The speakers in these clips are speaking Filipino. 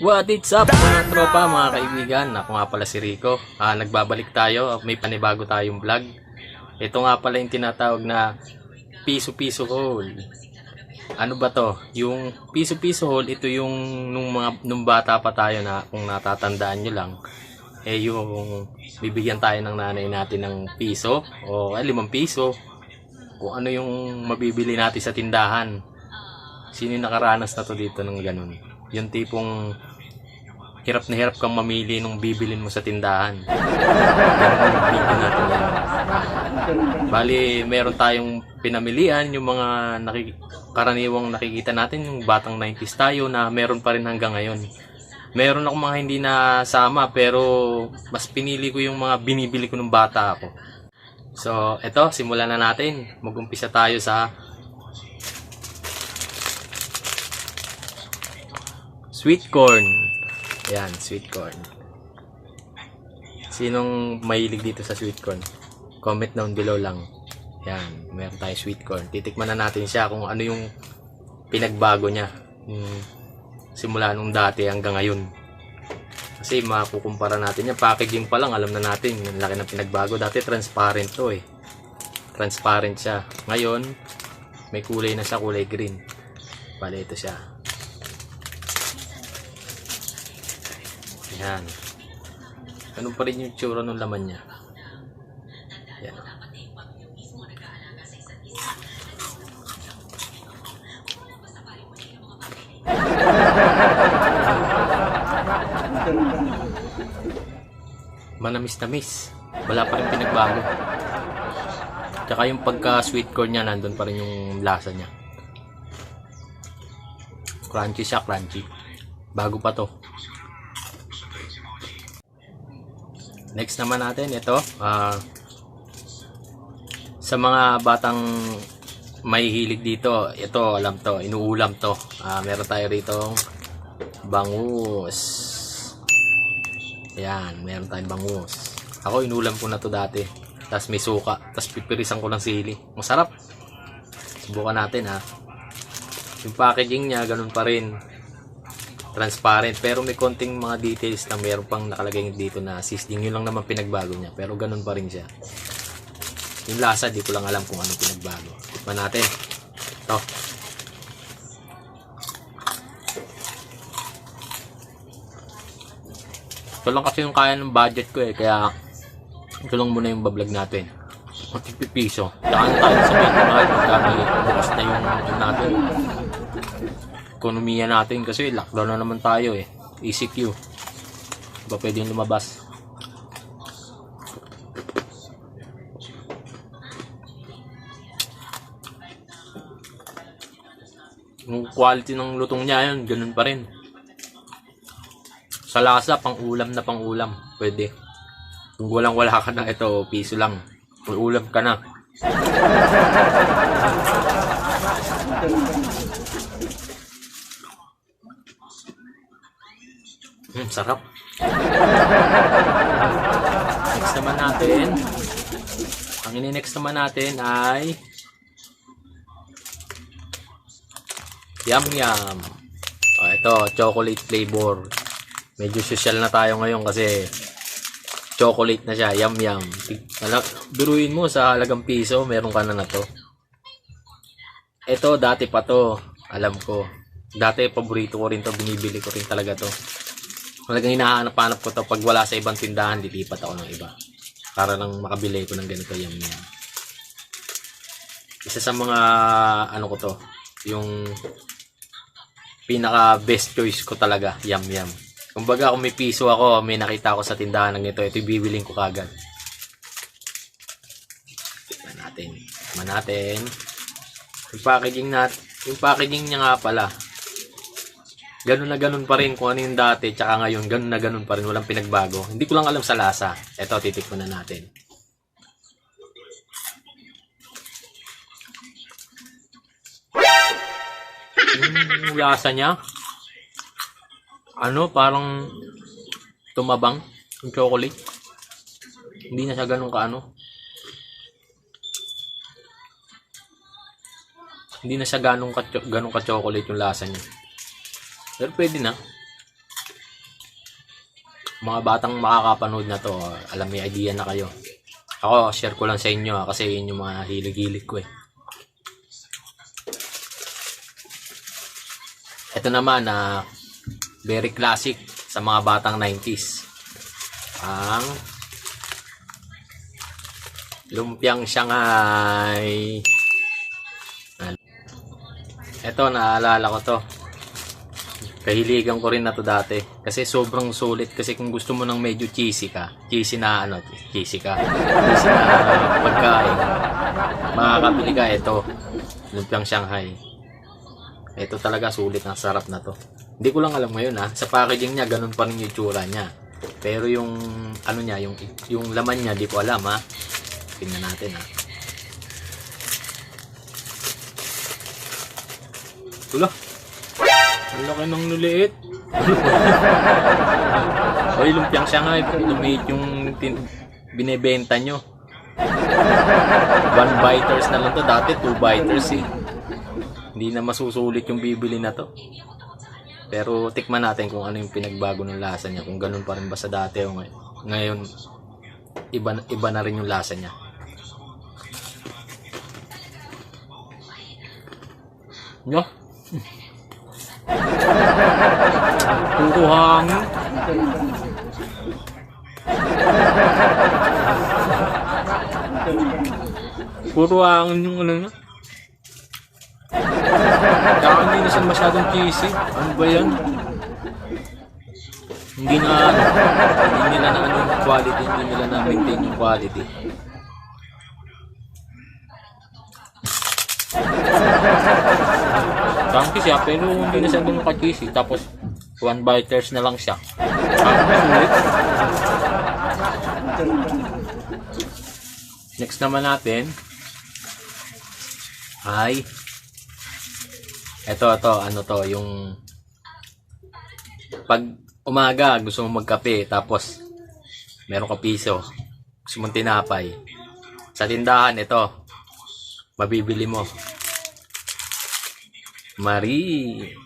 What is up mga tropa, mga kaibigan? Ako nga pala si Rico. Ah, nagbabalik tayo. May panibago tayong vlog. Ito nga pala yung tinatawag na piso-piso hole. Ano ba to? Yung piso-piso hole, ito yung nung, mga, nung bata pa tayo na kung natatandaan nyo lang. Eh yung bibigyan tayo ng nanay natin ng piso o eh, limang piso. Kung ano yung mabibili natin sa tindahan. Sino yung nakaranas na to dito ng ganun? Yung tipong hirap na hirap kang mamili nung bibilin mo sa tindahan. Yan. Bali, meron tayong pinamilian, yung mga nakik- karaniwang nakikita natin, yung batang 90s tayo na meron pa rin hanggang ngayon. Meron akong mga hindi nasama pero mas pinili ko yung mga binibili ko nung bata ako. So, eto, simulan na natin. Mag-umpisa tayo sa Sweet corn. Ayan, sweet corn. Sinong mahilig dito sa sweet corn? Comment down below lang. Ayan, meron tayong sweet corn. Titikman na natin siya kung ano yung pinagbago niya. Yung simula nung dati hanggang ngayon. Kasi makukumpara natin yan. Packaging pa lang, alam na natin. Yung laki ng pinagbago. Dati transparent to eh. Transparent siya. Ngayon, may kulay na siya, kulay green. Bale, ito siya. Yan. Ganun pa rin yung tsura ng laman niya. Yan. Manamis-namis. Wala pa rin pinagbago. Tsaka yung pagka sweet corn niya, nandun pa rin yung lasa niya. Crunchy siya, crunchy. Bago pa to. Next naman natin, ito. ah, sa mga batang may hilig dito, ito, alam to, inuulam to. Ah, meron tayo rito bangus. Yan, meron tayong bangus. Ako, inulam ko na to dati. Tapos may suka. Tapos pipirisan ko ng sili. Masarap. Subukan natin ha. Yung packaging niya, ganun pa rin transparent. Pero may konting mga details na meron pang nakalagay dito na sizzling yun lang naman pinagbago niya. Pero ganun pa rin siya. Yung lasa di ko lang alam kung ano pinagbago. Tikman natin. Ito. Ito lang kasi yung kaya ng budget ko eh. Kaya ito lang muna yung bablog natin. Magpipiso. Daan tayo sa may bukas na yung ano natin ekonomiya natin kasi lockdown na naman tayo eh. ECQ. Ba pwedeng lumabas? Yung quality ng lutong niya yun, ganun pa rin. Sa lasa, pang ulam na pang ulam. Pwede. Kung walang wala ka na, ito, piso lang. May ulam ka na. sarap. next naman natin, ang ini-next naman natin ay Yum Yum. Oh, ito, chocolate flavor. Medyo social na tayo ngayon kasi chocolate na siya. Yum Yum. Biruin mo sa halagang piso, meron ka na na to. Ito, dati pa to. Alam ko. Dati, paborito ko rin to. Binibili ko rin talaga to. Talagang hinahanap-hanap ko to pag wala sa ibang tindahan, lilipat ako ng iba. Para lang makabili ko ng ganito yum yum. Isa sa mga ano ko to, yung pinaka best choice ko talaga, yum yum. Kumbaga kung may piso ako, may nakita ako sa tindahan ng ito, ito bibiling ko kagad. Tignan natin. Tignan natin. Yung packaging nat, yung packaging niya nga pala, ganun na ganun pa rin kung ano yung dati tsaka ngayon ganun na ganun pa rin. Walang pinagbago. Hindi ko lang alam sa lasa. Eto titikman na natin. Yung lasa niya. Ano parang tumabang yung chocolate. Hindi na siya ganun kaano. Hindi na siya ganun ka, ganun ka chocolate yung lasa niya pero pwede na. mga batang makakapanood na to, alam may idea na kayo. Ako, share ko lang sa inyo ah, kasi yun yung mga hilig-hilig ko eh. Ito naman na very classic sa mga batang 90s. Ang Lumpiang Shanghai. Ito, naalala ko to. Kahiligan ko rin na to dati. Kasi sobrang sulit. Kasi kung gusto mo ng medyo cheesy ka, cheesy na ano, cheesy ka, cheesy na pagkain, makakabili ka ito. Lumpiang Shanghai. Ito talaga sulit. Ang sarap na to. Hindi ko lang alam ngayon ha. Sa packaging niya, ganun pa rin yung tsura niya. Pero yung ano niya, yung, yung laman niya, di ko alam ha. Tingnan natin ha. Wala. Ang laki ng nuliit. Hoy, lumpiang siya nga. eh. Lumiit yung tin- binebenta nyo. One biters na lang to. Dati two biters eh. Hindi na masusulit yung bibili na to. Pero tikman natin kung ano yung pinagbago ng lasa niya. Kung ganun pa rin ba sa dati o ngay- ngayon iba, iba na rin yung lasa niya. Nyo? Puro hangin. Puro hangin yung ano na. Kaya hindi na masyadong cheesy. Ano ba yan? Hindi na ano, hindi nila na ano yung quality, hindi nila na maintain yung quality. Tangki siya, pero hindi na siya ganun ka-cheesy. Tapos, one biters na lang siya. Next naman natin ay eto, eto, ano to, yung pag umaga, gusto mo magkape, tapos meron ka piso, gusto mong tinapay. Sa tindahan, ito, mabibili mo. Marie.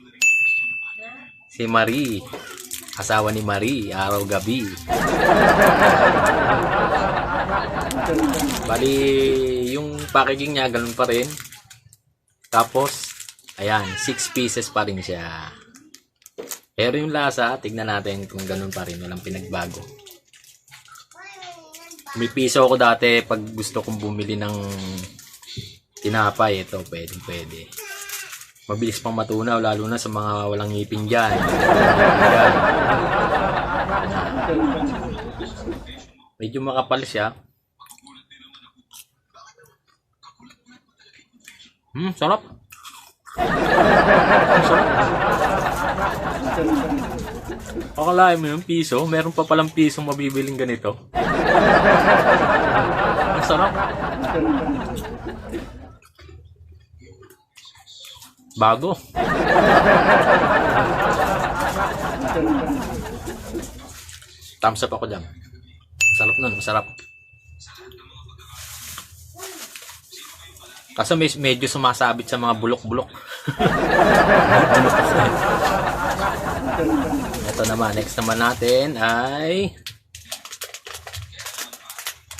Si Marie. Asawa ni Marie, araw-gabi. Bali, yung packaging niya, ganun pa rin. Tapos, ayan, 6 pieces pa rin siya. Pero yung lasa, tignan natin kung ganun pa rin. Walang pinagbago. May ako dati pag gusto kong bumili ng tinapay. Ito, pwede, pwede. Mabilis pang matunaw, lalo na sa mga walang ngipin dyan. Yan. Medyo makapal siya. Hmm, sarap. Sarap. Akalain mo yung piso, meron pa palang piso mabibiling ganito. Ang sarap. Bago. Thumbs up ako dyan. Masarap nun, masarap. Kaso may, medyo sumasabit sa mga bulok-bulok. Ito naman, next naman natin ay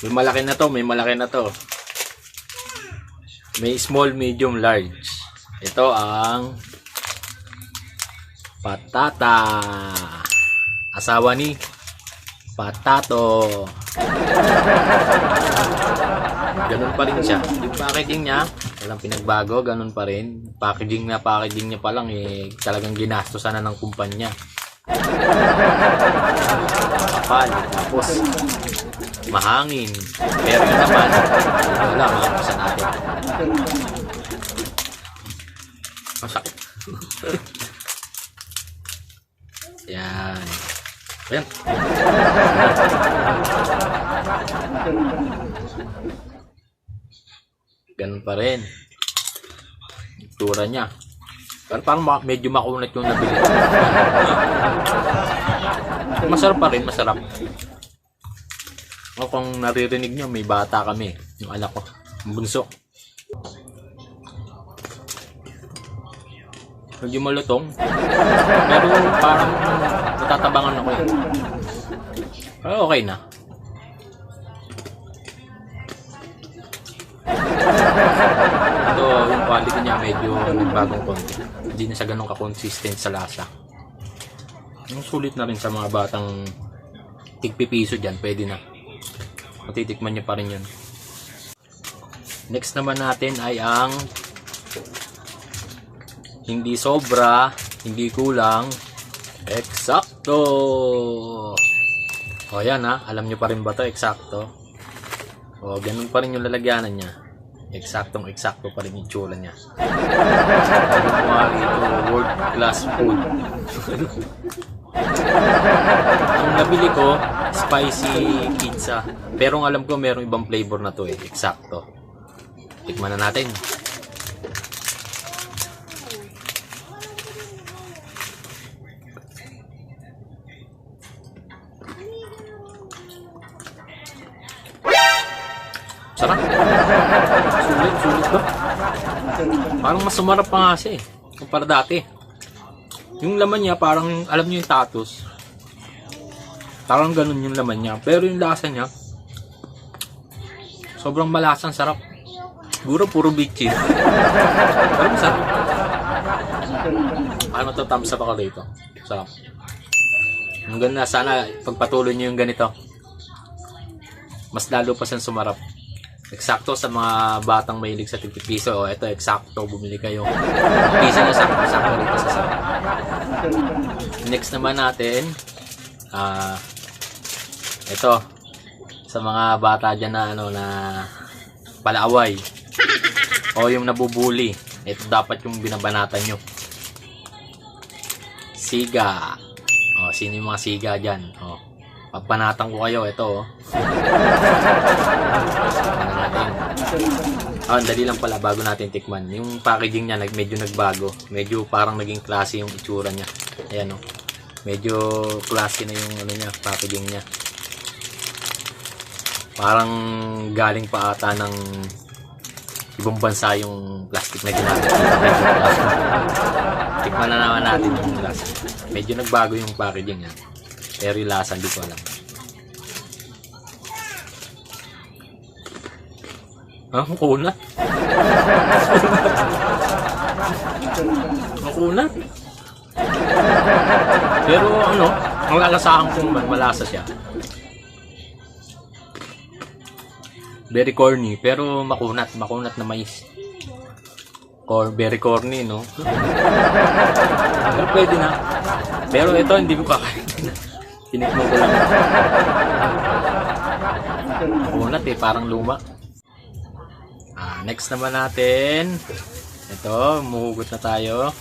may malaki na to, may malaki na to. May small, medium, large. Ito ang patata. Asawa ni Patato. Ganun pa rin siya. Yung packaging niya, walang pinagbago, ganun pa rin. Packaging na packaging niya pa lang, eh, talagang ginastosan na ng kumpanya. Kapal. Tapos, mahangin. Pero yun naman, wala, makapasa natin. Ang sakit. Yan. Ayan. Ganun pa rin. Tura niya. Pero parang medyo makunat yung nabili masarap pa rin, masarap. O kung naririnig nyo, may bata kami. Yung anak ko. Bunso. Medyo malutong. Pero parang natatabangan ako eh. Pero okay na. Ito, yung quality niya medyo nagbagong konti. Hindi na siya ganun ka-consistent sa lasa. Yung sulit na rin sa mga batang tigpipiso dyan, pwede na. Matitikman niya pa rin yun. Next naman natin ay ang hindi sobra, hindi kulang, eksakto! O yan ha, alam nyo pa rin ba to eksakto? O ganun pa rin yung lalagyanan niya. Eksaktong eksakto pa rin yung tsura niya. World class food. ang nabili ko, spicy pizza. Pero alam ko, merong ibang flavor na to eh. Eksakto. Tikman na natin. Sarap. Sulit, sulit ba? Parang mas sumarap pa nga siya eh. Kumpara dati. Yung laman niya parang, alam niyo yung tatos. Parang ganun yung laman niya. Pero yung lasa niya, sobrang malasang sarap. Siguro puro bitchin. Pero masarap. Ano to, thumbs up ako dito. Sarap. Ang ganda, sana pagpatuloy niyo yung ganito. Mas lalo pa siyang sumarap. Eksakto sa mga batang mahilig sa tigpipiso. O, ito, eksakto. Bumili kayo. Piso na sakto, sakto rito sa sarap. Next naman natin, ah, ito, sa mga bata dyan na, ano, na palaaway. o yung nabubuli. Ito dapat yung binabanatan nyo. Siga. O, sino yung mga siga dyan? O, papanatan ko kayo. Ito, oh. Ah, dali lang pala bago natin tikman. Yung packaging niya medyo nagbago. Medyo parang naging klase yung itsura niya. Ayan oh. Medyo klase na yung ano niya, packaging niya. Parang galing pa ata ng ibang bansa yung plastic na ginamit. Tikman na naman natin yung lasa. Medyo nagbago yung packaging niya. Pero yung lasa, hindi ko alam. Ah, kunat. Makunat. Pero ano, ang lalasahan kong mal- malasa siya. Very corny, pero makunat, makunat na mais. Cor very corny, no? pero pwede na. Pero ito, hindi ko kakain. Tinikman ko lang. Makunat eh, parang luma. Next naman natin. Ito, muhugot na tayo.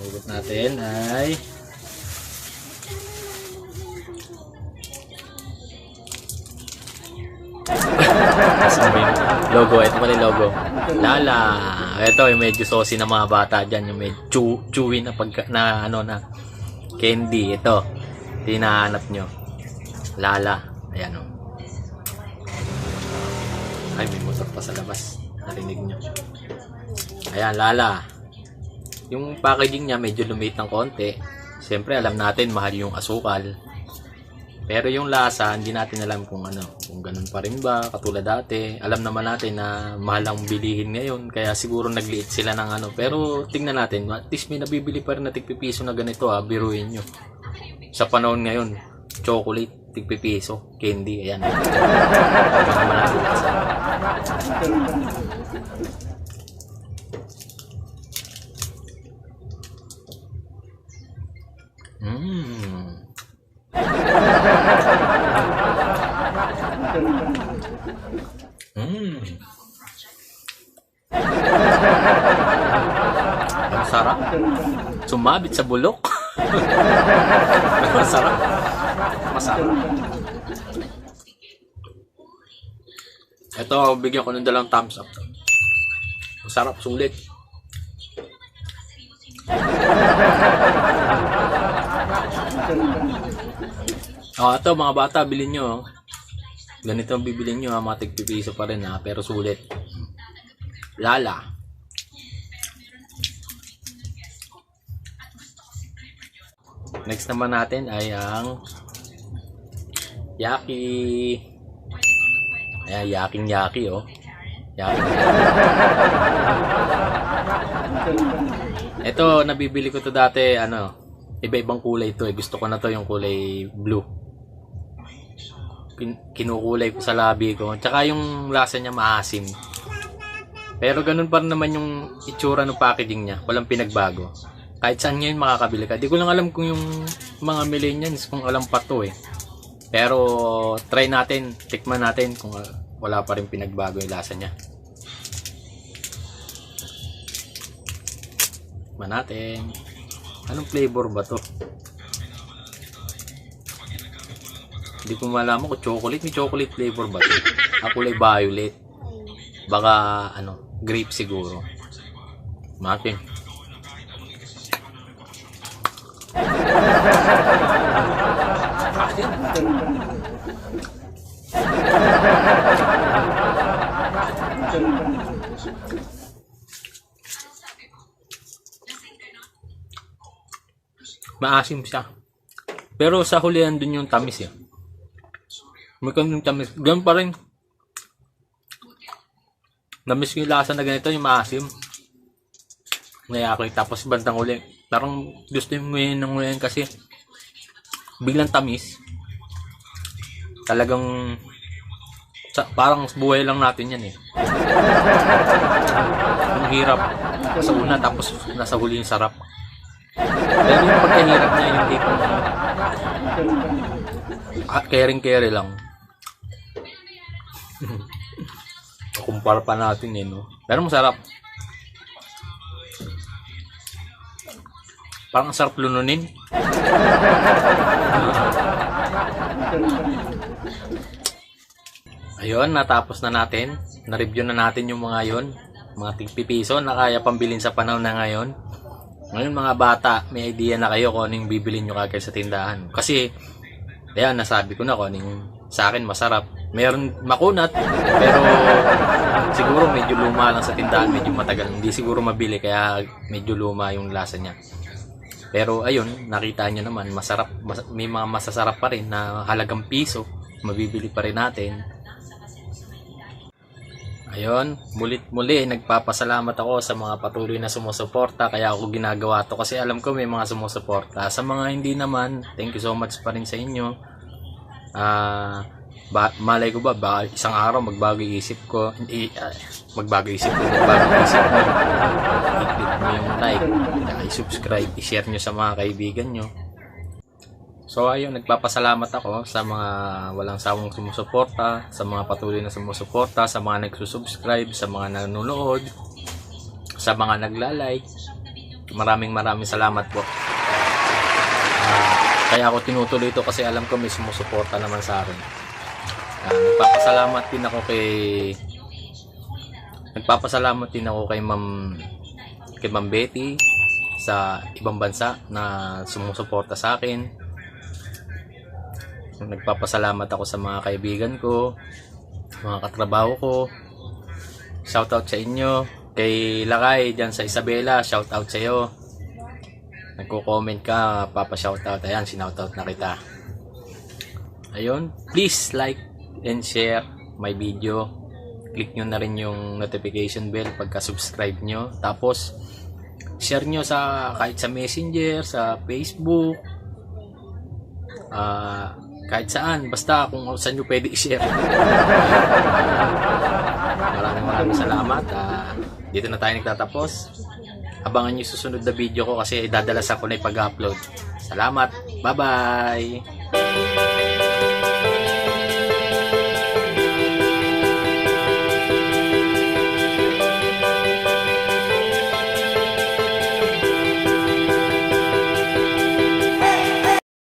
Muhugot natin ay yung logo? Ito pala yung logo. Lala. Ito yung medyo saucy na mga bata dyan. Yung medyo chew, chewy na pagka, na ano na candy. Ito. Hinahanap nyo. Lala. Ayan o. Ay, may motor pa sa labas. Narinig nyo. Ayan, Lala. Yung packaging niya medyo lumit ng konti. Siyempre, alam natin mahal yung asukal. Pero yung lasa, hindi natin alam kung ano, kung ganun pa rin ba, katulad dati. Alam naman natin na mahal ang bilihin ngayon, kaya siguro nagliit sila ng ano. Pero tingnan natin, at least may nabibili pa rin na tigpipiso na ganito ha, biruin nyo. Sa panahon ngayon, chocolate, tigpipiso, candy, ayan. Mmm. Mmm. Ang sarap. Sumabit sa bulok. Masarap. Masarap. Ito, bigyan ko ng dalang thumbs up. Masarap, sulit. Oh, ito mga bata, bilhin nyo. oh. Ganito ang bibilin nyo, ha. mga tigpipiso pa rin ha, pero sulit. Lala. Next naman natin ay ang Yaki. Ayan, yaking yaki oh. Yaking Ito, nabibili ko to dati, ano, iba-ibang kulay to eh. Gusto ko na to yung kulay blue. Kin- kinukulay ko sa labi ko. Tsaka yung lasa niya maasim. Pero ganun pa rin naman yung itsura ng packaging niya. Walang pinagbago. Kahit saan ngayon makakabili ka. Di ko lang alam kung yung mga millennials kung alam pa to eh. Pero try natin, tikman natin kung wala pa rin pinagbago yung lasa niya. Tikman natin. Anong flavor ba to? Hindi ko malaman kung chocolate. May chocolate flavor ba to? Ako kulay violet. Baka ano, grape siguro. Natin. Maasim siya. Pero sa hulihan dun yung tamis eh. May kanong tamis. Ganun pa rin. Namiss ko yung lasa na ganito, yung maasim. Ngaya ko tapos bandang uli. Parang gusto yung ngayon ng ngayon kasi biglang tamis. Talagang sa, parang buhay lang natin yan eh. Ang hirap sa una tapos nasa huli yung sarap. Pero yung pagkahirap niya yung tipong ah, caring-carry lang. Kumpara pa natin eh, no? Pero masarap. Parang ang sarap lununin. Ayun, natapos na natin. Na-review na natin yung mga yon mga tigpipiso na kaya pambilin sa panahon na ngayon. Ngayon mga bata, may idea na kayo kung anong bibilin nyo kagad sa tindahan. Kasi, ayan, nasabi ko na kung anong sa akin masarap. Meron makunat, pero siguro medyo luma lang sa tindahan, medyo matagal. Hindi siguro mabili, kaya medyo luma yung lasa niya. Pero ayun, nakita nyo naman, masarap, mas- may mga masasarap pa rin na halagang piso, mabibili pa rin natin. Ayun, mulit muli nagpapasalamat ako sa mga patuloy na sumusuporta kaya ako ginagawa to kasi alam ko may mga sumusuporta. Sa mga hindi naman, thank you so much pa rin sa inyo. Ah, ba, malay ko ba, ba isang araw magbago isip ko, i, ah, magbago isip ko, magbago isip mo. I-click mo yung like, i-subscribe, i-share nyo sa mga kaibigan nyo. So ayun, nagpapasalamat ako sa mga walang sawang sumusuporta, sa mga patuloy na sumusuporta, sa mga nagsusubscribe, sa mga nanonood, sa mga nagla-like. Maraming maraming salamat po. Ah, kaya ako tinutuloy ito kasi alam ko may sumusuporta naman sa akin. Ah, nagpapasalamat din ako kay Nagpapasalamat din ako kay Ma'am kay Ma'am Betty sa ibang bansa na sumusuporta sa akin. Nagpapasalamat ako sa mga kaibigan ko, mga katrabaho ko. Shoutout sa inyo. Kay Lakay dyan sa Isabela, shoutout sa iyo. Nagko-comment ka, papa shoutout. Ayan, sinoutout na kita. Ayun, please like and share my video. Click nyo na rin yung notification bell pagka subscribe nyo. Tapos, share nyo sa kahit sa messenger, sa Facebook, ah kahit saan, basta kung saan nyo pwede i-share. maraming maraming salamat. Ah, dito na tayo nagtatapos. Abangan nyo susunod na video ko kasi dadalas ako na ipag-upload. Salamat. Bye-bye.